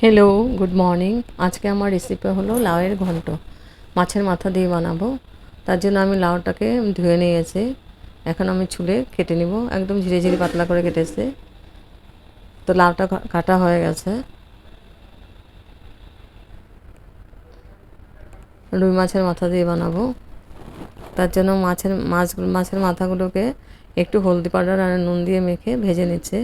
Hello good morning আজকে আমার recipe হলো লাউয়ের ঘন্ট। মাছের মাথা দিয়ে বানাবো। তার জন্য আমি লাউটাকে ধুয়ে নিয়েছি। এখন আমি ছুলে কেটে নিব। একদম ঝিরে ঝিরে পাতলা করে কেটেছে। তো লাউটা কাটা হয়ে গেছে। রুই মাছের মাথা দিয়ে বানাবো। তার জন্য মাছের, মাছ, মাছের মাথাগুলোকে একটু হলদি পাউডার আর নুন দিয়ে মেখে ভেজে নিচ্ছে।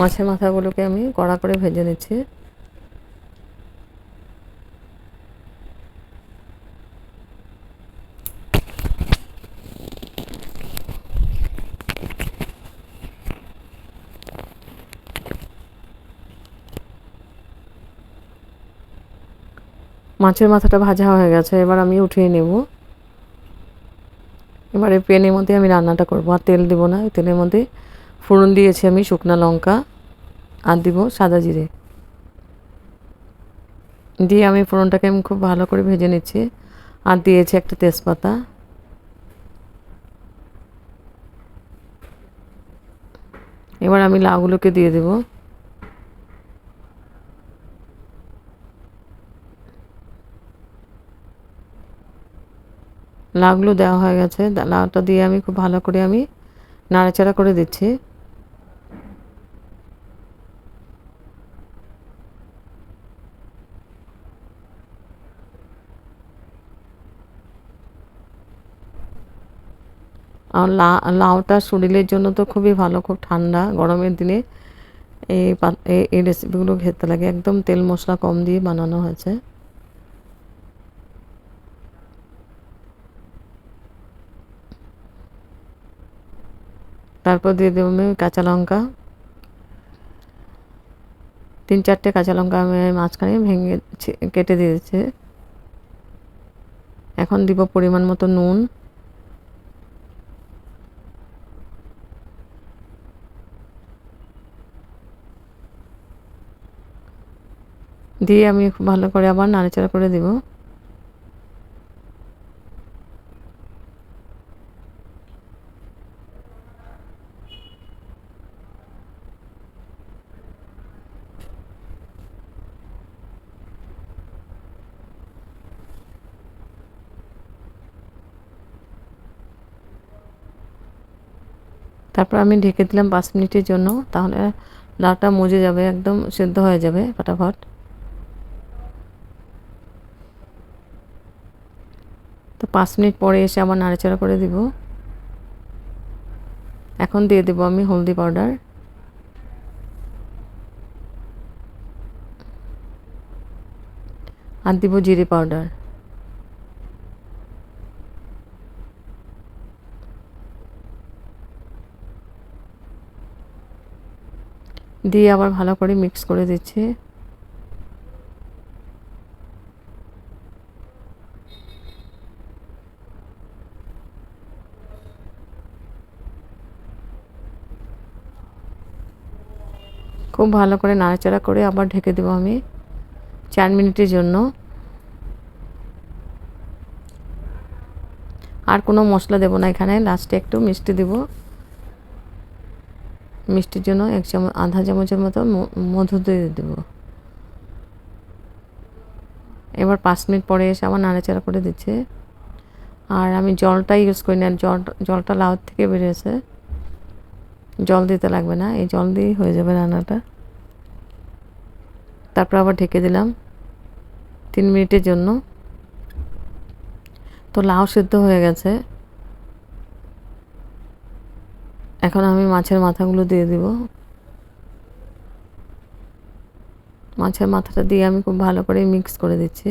মাছের মাথাগুলোকে আমি কড়া করে ভেজে নিচ্ছি। মাছের মাথাটা ভাজা হয়ে গেছে, এবার আমি উঠিয়ে নেব। এবারে পেনের মধ্যে আমি রান্নাটা করব, আর তেল দেবো না তেলের মধ্যে ফোড়ন দিয়েছি আমি, শুকনো লঙ্কা আর দিব সাদা জিরে। দিয়ে আমি ফোড়নটাকে আমি খুব ভালো করে ভেজে নিচ্ছি আর দিয়েছি একটা তেজপাতা। এবার আমি লাউগুলোকে দিয়ে দেবো। লাউগুলো দেওয়া হয়ে গেছে, লাউটা দিয়ে আমি খুব ভালো করে আমি নাড়াচাড়া করে দিচ্ছি। আর লাউটা শরীরের জন্য তো খুবই ভালো, খুব ঠান্ডা। গরমের দিনে এই এই- রেসিপিগুলো খেতে লাগে। একদম তেল মশলা কম দিয়ে বানানো হয়েছে। তারপর দিয়ে দেবো আমি কাঁচা লঙ্কা। তিন চারটে কাঁচা লঙ্কা আমি মাঝখানে ভেঙে কেটে দিয়েছে। এখন দিব পরিমাণ মতো নুন। দিয়ে আমি ভালো করে আবার নাড়াচাড়া করে দিব। তারপর আমি ঢেকে দিলাম পাঁচ মিনিটের জন্য, তাহলে লাউটা মজে যাবে, একদম সেদ্ধ হয়ে যাবে, ফটাফট। তো পাঁচ মিনিট পরে এসে আবার নাড়াচাড়া করে দিব। এখন দিয়ে দেবো আমি হলদি পাউডার। আর দিব জিরে পাউডার। দিয়ে আবার ভালো করে মিক্স করে দিচ্ছি। খুব ভালো করে নাড়াচাড়া করে আবার ঢেকে দেবো আমি চার মিনিটের জন্য। আর কোনো মশলা দেবো না এখানে লাস্টে একটু মিষ্টি দেবো। মিষ্টির জন্য এক চামচ, আধা চামচের মতো মধু দিয়ে দেবো। এবার পাঁচ মিনিট পরে এসে আবার নাড়াচাড়া করে দিচ্ছে। আর আমি জলটা ইউজ করি না জল, জলটা লাউ থেকে বেরিয়েছে। জল দিতে লাগবে না, এই জল দিয়েই হয়ে যাবে রান্নাটা। তারপর আবার ঢেকে দিলাম তিন মিনিটের জন্য। তো লাউ সেদ্ধ হয়ে গেছে। এখন আমি মাছের মাথাগুলো দিয়ে দিব। মাছের মাথাটা দিয়ে আমি খুব ভালো করে মিক্স করে দিচ্ছি।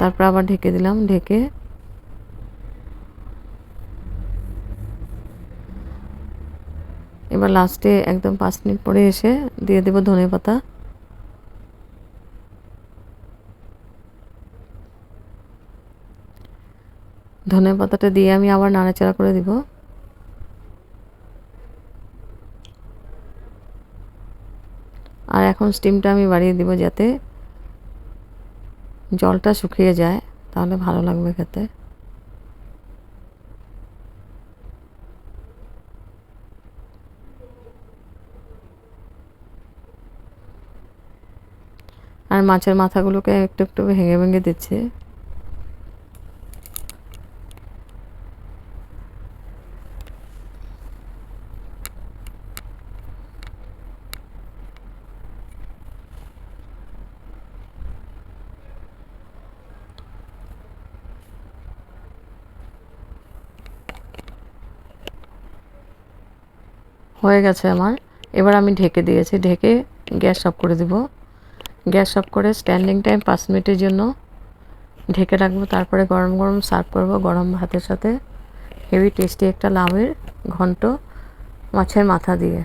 তারপর আবার ঢেকে দিলাম, ঢেকে। এবার লাস্টে একদম পাঁচ মিনিট পরে এসে দিয়ে দেবো ধনে পাতা। ধনে পাতাটা দিয়ে আমি আবার নাড়াচাড়া করে দিব। আর এখন স্টিমটা আমি বাড়িয়ে দিব যাতে জলটা শুকিয়ে যায়, তাহলে ভালো লাগবে খেতে। আর মাছের মাথাগুলোকে একটু একটু ভেঙে ভেঙে দিচ্ছে। হয়ে গেছে আমার। এবার আমি ঢেকে দিয়েছি। ঢেকে গ্যাস অফ করে দিব। গ্যাস অফ করে স্ট্যান্ডিং টাইম পাঁচ মিনিটের জন্য ঢেকে রাখব। তারপরে গরম গরম সার্ভ করব গরম ভাতের সাথে। হেভি টেস্টি একটা লাউয়ের ঘন্ট মাছের মাথা দিয়ে।